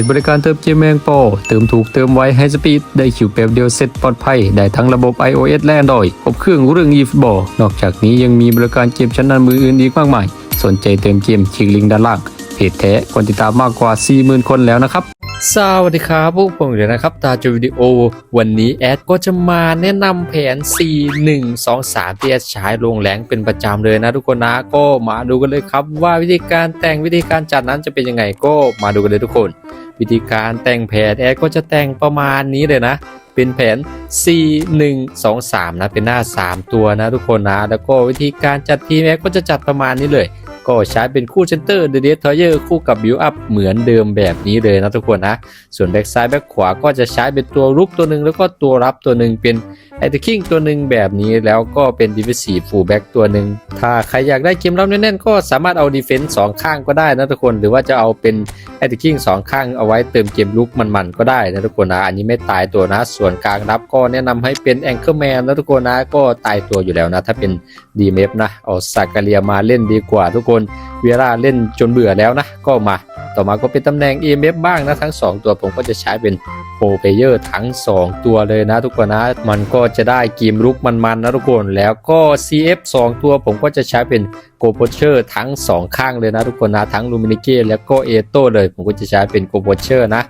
จบริการเติมเกมแมงปอเติมถูกเติมไวให้สปีดได้คิวแป๊บเดียวเสร็จปลอดภัย ได้ทั้งระบบ iOS และ Android ครบเครื่องเรื่อง eFootball นอกจากนี้ยังมีบริการเกมชั้นนำมืออื่นอีกมากมาย สนใจเติมเกมคลิกลิงก์ด้านล่างเพจแท้คนติดตามมากกว่า 40,000 คนแล้วนะครับสวัสดีครับพวกผมเดี๋ยวนะครับ ตาจูวิดีโอ วันนี้แอดก็จะมาแนะนำแผน C 1 2 3ที่แอดใช้ลงแรงเป็นประจำเลยนะทุกคนนะก็มาดูกันเลยครับว่าวิธีการแต่งวิธีการจัดนั้นจะเป็นยังไงก็มาดูกันเลยทุกคน วิธีการแต่งแผนแอดก็จะแต่งประมาณนี้เลยนะ เป็นแผน C 1 2 3 นะ เป็นหน้า 3 ตัวนะทุกคนนะ แล้วก็วิธีการจัดทีมแอดก็จะจัดประมาณนี้เลย ก็ใช้เป็นคู่เซนเตอร์เดเดทอยเออร์คู่กับบิวอัพเหมือนเดิมแบบนี้เลยนะทุกคนนะ ส่วนแบ็กซ้ายแบ็กขวาก็จะใช้เป็นตัวรุกตัวหนึ่งแล้วก็ตัวรับตัวหนึ่งเป็นไอติคิงตัวหนึ่งแบบนี้แล้วก็เป็นดิฟซีฟูแบ็กตัวหนึ่งถ้าใครอยากได้เกมรับแน่นๆก็สามารถเอาดีเฟนส์สองข้างก็ได้นะทุกคน หรือว่าจะเอาเป็นไอติคิงสองข้างเอาไว้เติมเกมลุกมันๆก็ได้นะทุกคนนะ อันนี้ไม่ตายตัวนะ ส่วนกลางรับก็แนะนำให้เป็นแองเกิลแมนนะทุกคนนะก็ตายตัวอยู่แล้วนะ ถ้าเป็นดีเมฟนะเอาซากาเลียมาเล่นดีกว่าทุกคน เวลาเล่นจนเบื่อแล้วนะ ก็มาต่อมาก็เป็นตำแหน่ง EMF บ้างนะ ทั้ง 2 ตัวผมก็จะใช้เป็นโปรเพเยอร์ทั้ง 2 ตัวเลยนะทุกคนนะ มันก็จะได้เกมรุกมันๆนะทุกคนแล้วก็ CF 2 ตัวผมก็จะใช้เป็นโกโพเชอร์ทั้ง 2 ข้างเลยนะทุกคนนะ ทั้งลูมินิเกแล้วก็เอโตเลย ผมก็จะใช้เป็นโกโพเชอร์นะ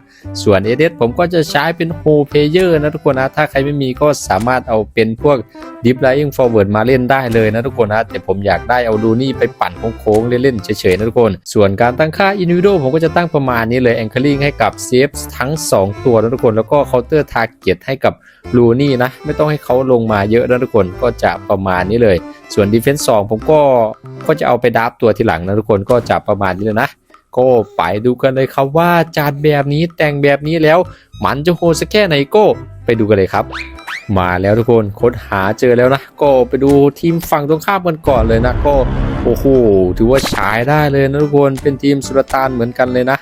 ส่วนเอเดผมก็จะใช้เป็นโฮเพเยอร์นะทุกคนนะ ถ้าใครไม่มีก็สามารถเอาเป็นพวกดิฟไลท์อิงฟอร์เวิร์ดมาเล่นได้เลยนะทุกคนนะแต่ผมอยากได้เอาดูนี่ไปปั่นโค้งๆเล่นเฉยๆนะทุกคน ส่วนการตั้งค่าอินดิวิโดผมก็จะตั้งประมาณนี้เลยแองเกิลให้กับเซฟทั้ง 2 ตัวนะทุกคน แล้วก็เคาน์เตอร์ทาร์เก็ตให้กับลูนี่นะ ไม่ต้องให้เขาลงมาเยอะนะทุกคนก็จะประมาณนี้เลย ส่วนดีเฟนส์สผมก็ก็จะเอาไปดับตัวทีหลังนะทุกคนก็จะประมาณนี้เลยนะก็ไปดูกันเลยครับว่าจัดแบบนี้แต่งแบบนี้แล้ว มันจะโหดสักแค่ไหนก็ไปดูกันเลยครับ มาแล้วทุกคนค้นหาเจอแล้วนะ ก็ไปดูทีมฝั่งตรงข้ามกันก่อนเลยนะก็ โอ้โหถือว่าฉายได้เลยนะทุกคนเป็นทีมสุลต่านเหมือนกันเลยนะ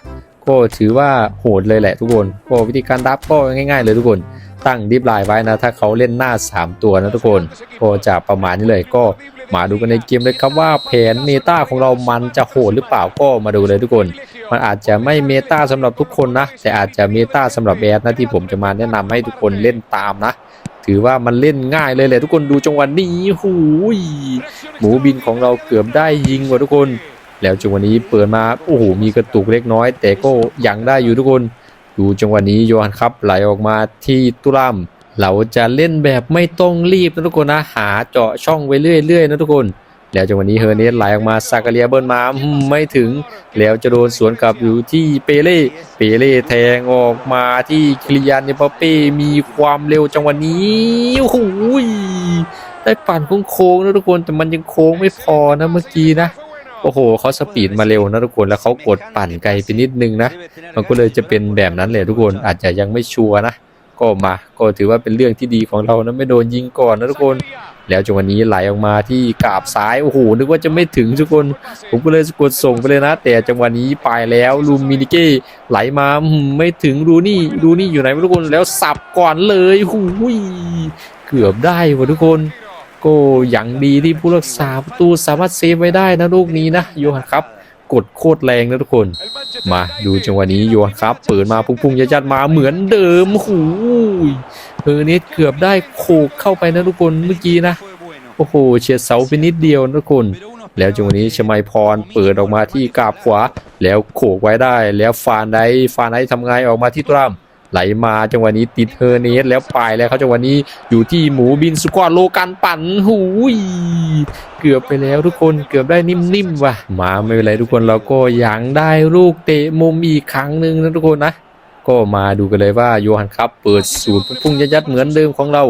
ก็ถือว่าโหดเลยแหละทุกคนก็วิธีการดับก็ง่าย ๆ เลยทุกคนตั้งดิฟไลน์ไว้นะ ถ้าเขาเล่นหน้า 3 ตัวนะทุกคนก็จะประมาณนี้เลยก็มาดูกันในเกมเลยครับว่าแผนเมตาของเรามันจะโหดหรือเปล่าก็มาดูเลยทุกคน มันอาจจะไม่เมตาสำหรับทุกคนนะ แต่อาจจะเมตาสำหรับแอดนะที่ผมจะมาแนะนำให้ทุกคนเล่นตามนะ ถือว่ามันเล่นง่ายเลยแหละทุกคนดูจังหวะนี้หูยหมูบินของเราเกือบได้ยิงว่ะทุกคน แล้วจังหวะนี้เปิดมาโอ้โหมีกระตุกเล็กน้อย แต่ก็ยังได้อยู่ทุกคน ดูจังหวะนี้โยฮันครับไหลออกมาที่ตุลัมเราจะเล่นแบบไม่ต้องรีบนะทุกคนนะหาเจาะช่องไว้เรื่อยๆนะทุกคน แล้วจังหวะนี้เฮอร์เนสไหลออกมาซากาเลียเบิร์นมาอืมไม่ถึง แล้วจะโดนสวนกลับอยู่ที่เปเล่เปเล่แทงออกมาที่คิริยันเนปาเป้มีความเร็วจังหวะนี้โอ้โหได้ปั่นโค้งๆนะทุกคนแต่มันยังโค้งไม่พอนะเมื่อกี้นะโอ้โหเขาสปีดมาเร็วนะทุกคนแล้วเขากดปั่นไกลไปนิดนึงนะ มันก็เลยจะเป็นแบบนั้นเลยทุกคนอาจจะยังไม่ชัวร์นะ ก็มา ก็ถือว่าเป็นเรื่องที่ดีของเรานะไม่โดนยิงก่อนนะทุกคน แล้วจังหวะนี้ไหลออกมาที่กาบซ้ายโอ้โหนึกว่าจะไม่ถึงทุกคน ผมก็เลยกดส่งไปเลยนะ แต่จังหวะนี้ไปแล้วลูมินิเก้ไหลมาไม่ถึงรูนี่รูนี่อยู่ไหนไม่รู้ทุกคนแล้วสับก่อนเลยหูยเกือบได้ว่ะทุกคนก็อย่างดีที่ผู้รักษาประตูสามารถเซฟไว้ได้นะลูกนี้นะโยฮันครับกดโคตรแรงนะทุกคน มาดูจังหวะนี้โยฮันครับ เปิดมาพุ่งๆยัดๆมาเหมือนเดิมหูย เออเนสเกือบได้โขกเข้าไปนะทุกคนเมื่อกี้นะโอ้โหเฉียดเสาไปนิดเดียวนะทุกคน แล้วจังหวะนี้ชมัยพรเปิดออกมาที่กาบขวา แล้วโขกไว้ได้ แล้วฟานไดฟานไดทำไงออกมาที่ตรามไหลมาจังหวะนี้ติดเฮอร์เนสแล้วไปแล้วเขาจังหวะนี้อยู่ที่หมูบินสควอตโลกันปั่นหูยเกือบไปแล้วทุกคนเกือบได้นิ่มๆว่ะมาไม่เป็นไรทุกคนเราก็ยังได้ลูกเตะมุมอีกครั้งหนึ่งนะทุกคนนะ ก็มาดูกันเลยว่าโยฮันครับเปิดสูตรพุ่งยัดๆเหมือนเดิมของเรา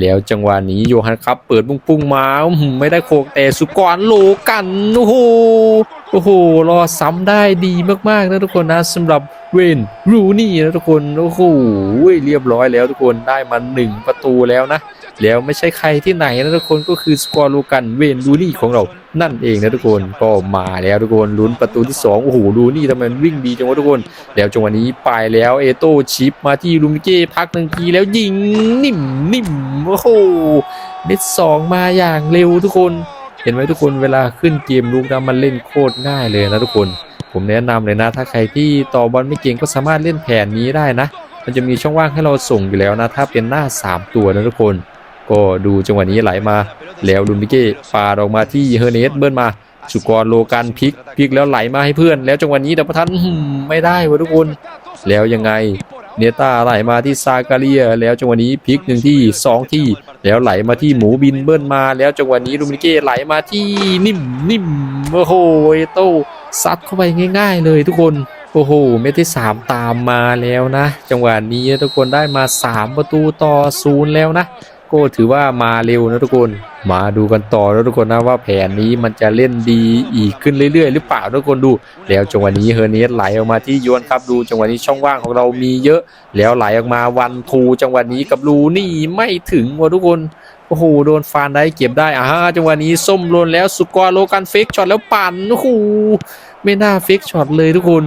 แล้วจังหวะนี้โยฮันครับเปิดปุ่งปุ้งๆมาอื้อหือไม่ได้โคกแต่สุกรโลกันโอ้โหโอ้โหรอซ้ำได้ดีมากๆนะทุกคนนะสำหรับเวนรูนี่นะทุกคนโอ้โหเรียบร้อยแล้วทุกคนได้มาหนึ่งประตูแล้วนะ แล้วไม่ใช่ใครที่ไหนนะทุกคนก็คือสกอร์โลกันเวนรูนี่ของเรา นั่นเองนะทุกคนก็มาแล้วทุกคนลุ้นประตูที่2โอ้โหรูนี่ทำไมวิ่งดีจังวะทุกคน แล้วจังหวะนี้ไปแล้วเอโต้ชิปมาที่ลูมิเก้พักหนึ่งทีแล้วยิงนิ่มนิ่มโอ้โหเม็ดสองมาอย่างเร็วทุกคน เห็นไหมทุกคนเวลาขึ้นเกมลูกนะมันเล่นโคตรง่ายเลยนะทุกคน ผมแนะนำเลยนะ ถ้าใครที่ต่อบอลไม่เก่งก็สามารถเล่นแผนนี้ได้นะ มันจะมีช่องว่างให้เราส่งอยู่แล้วนะ ถ้าเป็นหน้า 3 ตัวนะทุกคน ก็ดูจังหวะนี้ไหลมา แล้วลุนบิเก้ปาออกมาที่เฮเนสเบิ้ลมา สุกรโลกันพลิกพลิกแล้วไหลมาให้เพื่อน แล้วจังหวะนี้ดับประทันไม่ได้วะทุกคนแล้วยังไงเนต้าไหลมาที่ซากาเรีย แล้วจังหวะนี้พลิกหนึ่งที่สองที่ แล้วไหลมาที่หมูบินเบิ้ลมา แล้วจังหวะนี้ลูมิเก้ไหลมาที่นิ่มนิ่มโอ้โหโต้ซัดเข้าไปง่าย ๆ เลยทุกคนโอ้โหเม็ดที่สามตามมาแล้วนะ จังหวะนี้ทุกคนได้มา3ประตูต่อศูนย์แล้วนะ ก็ถือว่ามาเร็วนะทุกคน มาดูกันต่อแล้วทุกคนนะว่าแผนนี้มันจะเล่นดีอีกขึ้นเรื่อยๆ หรือเปล่าทุกคนดู แล้วจังหวะนี้เฮอร์เนสไหลออกมาที่ยวนครับดูจังหวะนี้ช่องว่างของเรามีเยอะ แล้วไหลออกมาวันทูจังหวะนี้กับลูนี่ไม่ถึงว่ะทุกคนโอ้โหโดนฟานได้เก็บได้อ่าจังหวะนี้ส้มโลนแล้วสุกรโลกันเฟกช็อตแล้วปั่นโอ้โหไม่น่าเฟกช็อตเลยทุกคน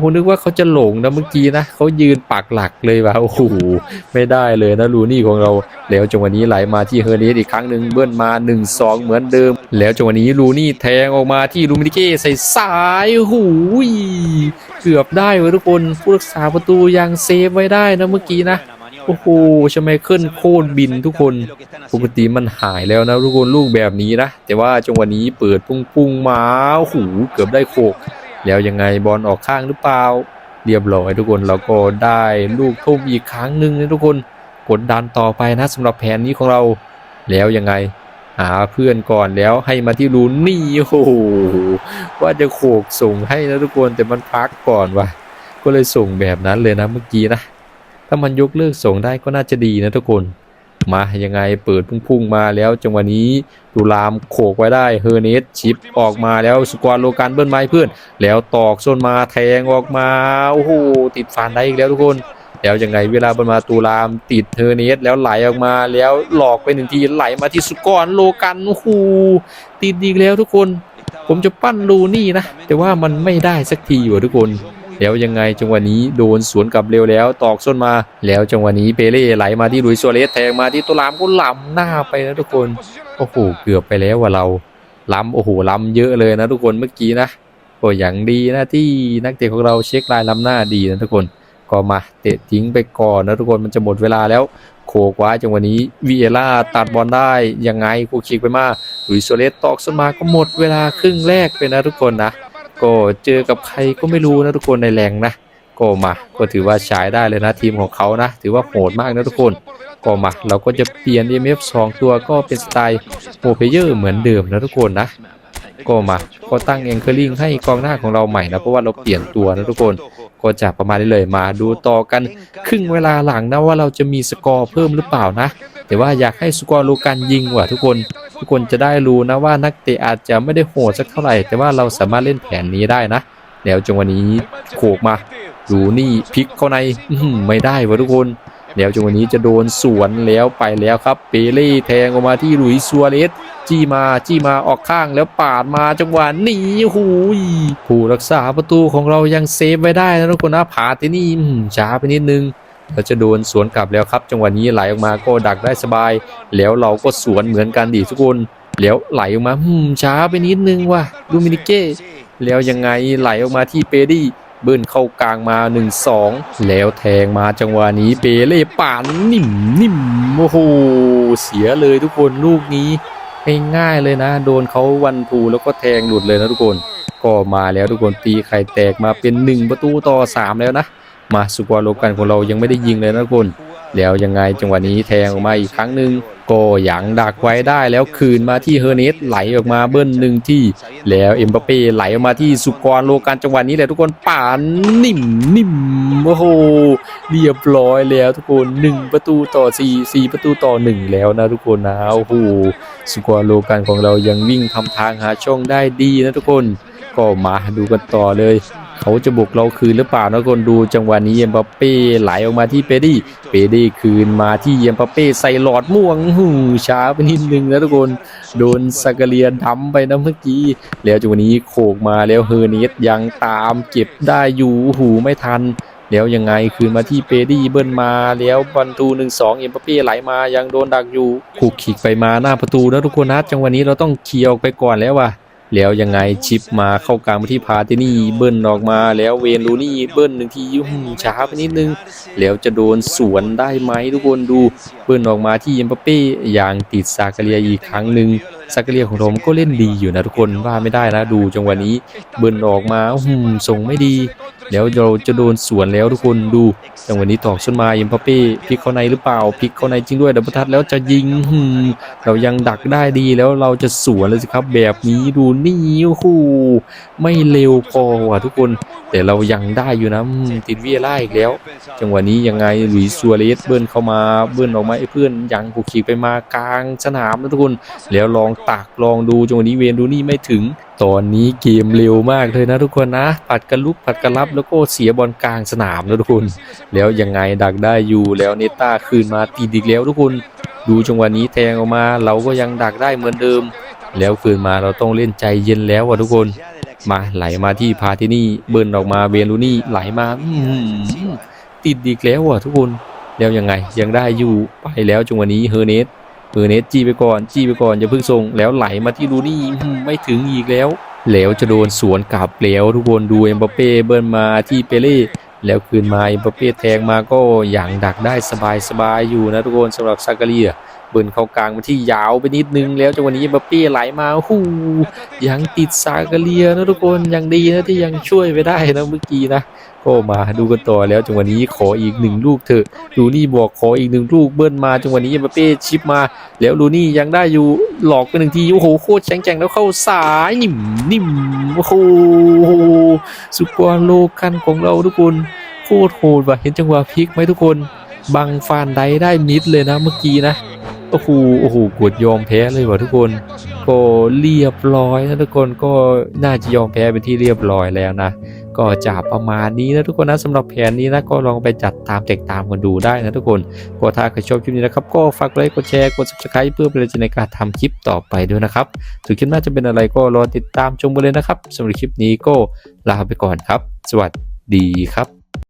โหนึกว่าเขาจะหลงนะเมื่อกี้นะเขายืนปักหลักเลยว่ะโอ้โหไม่ได้เลยนะลูนี่ของเรา แล้วจังหวะนี้ไหลมาที่เฮอร์เนสอีกครั้งหนึ่งเบิ้ลมา 1-2 เหมือนเดิม แล้วจังหวะนี้ลูนี่แทงออกมาที่ลูมินิเก้ใส่ซ้ายโอ้โหเกือบได้เว้ยทุกคนผู้รักษาประตูยังเซฟไว้ได้นะเมื่อกี้นะโอ้โหชไมเคิลโคตรบินทุกคน ปกติมันหายแล้วนะทุกคนลูกแบบนี้นะ แต่ว่าจังหวะนี้เปิดปุ้งปุ้งๆมาโอ้โหเกือบได้โขก แล้วยังไงบอลออกข้างหรือเปล่า เรียบร้อยทุกคนเราก็ได้ลูกทุ่มอีกครั้งหนึ่งนะทุกคนกดดันต่อไปนะสำหรับแผนนี้ของเรา แล้วยังไงหาเพื่อนก่อนแล้วให้มาที่รูนี่โอ้โหว่าจะโขกส่งให้นะทุกคนแต่มันพักก่อนว่ะก็เลยส่งแบบนั้นเลยนะเมื่อกี้นะถ้ามันยกเลิกส่งได้ก็น่าจะดีนะทุกคน มายังไงเปิดพุ่งๆมาแล้วจังหวะนี้ตุลามโขกไว้ได้เฮอร์เนสชิปออกมาแล้วสควอโลกันเบิ้ลไม้เพื่อน แล้วตอกโซนมาแทงออกมาโอ้โหติดฟันได้อีกแล้วทุกคนแล้วยังไงเวลาบอลมาตูรามติดเฮอร์เนสแล้วไหลออกมาแล้วหลอกไปหนึ่งทีไหลมาที่สุกรโลกันโอ้โหติดอีกแล้วทุกคน ผมจะปั้นลูนี่นะ แต่ว่ามันไม่ได้สักทีอยู่ทุกคน แล้วยังไงจังหวะนี้โดนสวนกลับเร็วแล้วตอกส้นมา แล้วจังหวะนี้เปเล่ไหลมาที่ลุยส์ซัวเรสแทงมาที่ตัวลามก็ล้ำหน้าไปนะทุกคนโอ้โหเกือบไปแล้วว่าเราล้ำโอ้โหล้ำเยอะเลยนะทุกคนเมื่อกี้นะก็อย่างดีนะที่นักเตะของเราเช็คลายล้ำหน้าดีนะทุกคนก็มาเตะทิ้งไปก่อนนะทุกคนมันจะหมดเวลาแล้วโคกว้จังหวะนี้วีเอล่าตัดบอลได้ยังไงกูคิกไปมาลุยส์ซัวเรสตอกส้นมาก็หมดเวลาครึ่งแรกไปนะทุกคนนะ ก็เจอกับใครก็ไม่รู้นะทุกคนในแรงนะก็มาก็ถือว่าใช้ได้เลยนะทีมของเขานะ ถือว่าโหดมากนะทุกคนก็มาเราก็จะเปลี่ยน EMF 2 ตัวก็เป็นสไตล์โปรเพเยอร์เหมือนเดิมนะทุกคนนะก็มาก็ตั้งแองเกอร์ลิงให้กองหน้าของเราใหม่นะเพราะว่าเราเปลี่ยนตัวนะทุกคนก็จะประมาณนี้เลยมาดูต่อกันครึ่งเวลาหลังนะว่าเราจะมีสกอร์เพิ่มหรือเปล่านะ แต่ว่าอยากให้สกอร์ลูกันยิงว่ะทุกคน ทุกคนจะได้รู้นะว่านักเตะอาจจะไม่ได้โหดสักเท่าไหร่ แต่ว่าเราสามารถเล่นแผนนี้ได้นะแล้วจังหวะนี้โขกมาดูนี่พลิกเข้าในไม่ได้วะทุกคนแล้วจังหวะนี้จะโดนสวนแล้วไปแล้วครับ เปเล่แทงออกมาที่ลุยซัวเรสจี้มาจี้มาออกข้างแล้วปาดมาจังหวะนี้หูยผู้รักษาประตูของเรายังเซฟไว้ได้นะทุกคนนะผาดที่นี่ช้าไปนิดนึง เราจะโดนสวนกลับแล้วครับ จังหวะนี้ไหลออกมาก็ดักได้สบาย แล้วเราก็สวนเหมือนกันดีทุกคนแล้วไหลออกมาหืมช้าไปนิดนึงว่ะดูมินิเก้แล้วยังไงไหลออกมาที่เปดี้เบิ้ลเข้ากลางมา 1-2 แล้วแทงมาจังหวะนี้เปเล่ป่านนิ่มนิ่มโอ้โหเสียเลยทุกคนลูกนี้ง่ายๆเลยนะ โดนเขาวันทูแล้วก็แทงหลุดเลยนะทุกคน ก็มาแล้วทุกคนตีไข่แตกมาเป็น 1 ประตูต่อ 3 แล้วนะ มาสุกวาโลกันของเรายังไม่ได้ยิงเลยนะทุกคนแล้วยังไงจังหวะนี้แทงออกมาอีกครั้งหนึ่งก็ยังดักไว้ได้แล้วคืนมาที่เฮอร์เนสไหลออกมาเบิ้ลหนึ่งที่ แล้วเอ็มบัปเป้ไหลออกมาที่สุกรโลกันจังหวะนี้แหละทุกคนป่านนิ่มนิ่มโอ้โหเรียบร้อยแล้วทุกคนหนึ่งประตูต่อสี่สี่ประตูต่อหนึ่งแล้วนะทุกคนนะโอ้โหสุกรโลกันของเรายังวิ่งทำทางหาช่องได้ดีนะทุกคน ก็มาดูกันต่อเลย เขาจะบุกเราคืนหรือเปล่านะทุกคนดูจังหวะนี้เอ็มบัปเป้ไหลออกมาที่เปดี้เปดี้คืนมาที่เอ็มบัปเป้ใส่หลอดม่วงหูช้าไปนิดนึงนะทุกคนโดนซากเลียนทำไปนะเมื่อกี้แล้วจังหวะนี้โขกมาแล้วเฮอร์เนสยังตามเก็บได้อยู่หูไม่ทันแล้วยังไงคืนมาที่เปดี้เบิ้ลมาแล้วบอลตูหนึ่งสองเอ็มบัปเป้ไหลมายังโดนดักอยู่ขู่ขิกไปมาหน้าประตูนะทุกคนนะจังหวะนี้เราต้องเคลียร์ออกไปก่อนแล้วว่ะ แล้วยังไงชิปมาเข้ากลางมาที่พาตินี่เบิ้ลออกมา แล้วเวนลูนี่เบิ้ลหนึ่งทียุ่งช้าไปนิดนึง แล้วจะโดนสวนได้ไหมทุกคนดูเบิ้ลออกมาที่เยมปาเป้อย่างติดซากเรียอีกครั้งหนึ่งซากเรียของผมก็เล่นดีอยู่นะทุกคนว่าไม่ได้นะดูจังหวะนี้เบิ้ลออกมาหืมส่งไม่ดี แล้วเราจะโดนสวนแล้วทุกคนดูจังหวะนี้ตอกขึ้นมาเอ็มปาเป้พลิกเข้าในหรือเปล่าพลิกเข้าในจริงด้วยดับเบิลทัชแล้วจะยิงเรายังดักได้ดีแล้วเราจะสวนเลยสิครับ แบบนี้ดูนี่โอ้โหไม่เร็วพอว่ะทุกคน แต่เรายังได้อยู่นะติดเวียร่าอีกแล้ว จังหวะนี้ยังไงหลุยส์ซัวเรสเบิ้ลเข้ามาเบิ้ลออกมาไอ้เพื่อนยังกูขี่ไปมากลางสนามนะทุกคน แล้วลองตักลองดูจังหวะนี้เวนดูนี่ไม่ถึง ตอนนี้เกมเร็วมากเลยนะทุกคนนะผัดกันลุกผัดกันรับแล้วก็เสียบอลกลางสนามนะทุกคน แล้วยังไงดักได้อยู่แล้วเนต้าคืนมาตีดอีกแล้วทุกคน ดูจังหวะนี้แทงออกมา เราก็ยังดักได้เหมือนเดิม แล้วคืนมาเราต้องเล่นใจเย็นแล้วอะทุกคน มาไหลมาที่พาที่นี่เบิร์นออกมาเบลูนี่ไหลมาอืติดอีกแล้วอะทุกคน แล้วยังไงยังได้อยู่ไปแล้วจังหวะนี้เฮอร์เนส เปอร์เนสจี้ไปก่อนจี้ไปก่อนอย่าเพิ่งส่งแล้วไหลมาที่รูนี่ไม่ถึงอีกแล้ว แล้วจะโดนสวนกลับแล้วทุกคนดูเอ็มบัปเป้เบิร์นมาที่เปเล่แล้วคืนมาเอ็มบัปเป้แทงมาก็อย่างดักได้สบายสบายๆอยู่นะทุกคนสำหรับซากาเรีย เบิร์นเข้ากลางมาที่ยาวไปนิดนึงแล้วจังหวะนี้เอ็มบัปเป้ไหลมาหูยังติดซากาเลียนะทุกคนยังดีนะที่ยังช่วยไปได้นะเมื่อกี้นะก็มาดูกันต่อแล้วจังหวะนี้ขออีกหนึ่งลูกเถอะลูนี่บอกขออีกหนึ่งลูกเบิ้ลมาจังหวะนี้เอ็มบัปเป้ชิปมา แล้วลูนี่ยังได้อยู่หลอกไปหนึ่งทีโอ้โหโคตรแข็งแกร่งแล้วเข้าสายนิ่มนิ่มโอ้โหสุกว่าโลกันของเราทุกคนโคตรโหดว่ะเห็นจังหวะพลิกไหมทุกคนบังฟานไดได้มิดเลยนะเมื่อกี้นะ โอ้โหโอ้โหกดยอมแพ้เลยว่ะทุกคน ก็เรียบร้อยนะทุกคนก็น่าจะยอมแพ้เป็นที่เรียบร้อยแล้วนะ ก็จะประมาณนี้นะทุกคนนะสำหรับแผนนี้นะก็ลองไปจัดตามแตกตามกันดูได้นะทุกคนก็ถ้าใครชอบคลิปนี้นะครับ ก็ฝากกดไลค์กดแชร์กด subscribe เพื่อเป็นแรงใจในการทำคลิปต่อไปด้วยนะครับถึงคลิปหน้าจะเป็นอะไรก็รอติดตามชมกันเลยนะครับสำหรับคลิปนี้ก็ลาไปก่อนครับ สวัสดีครับ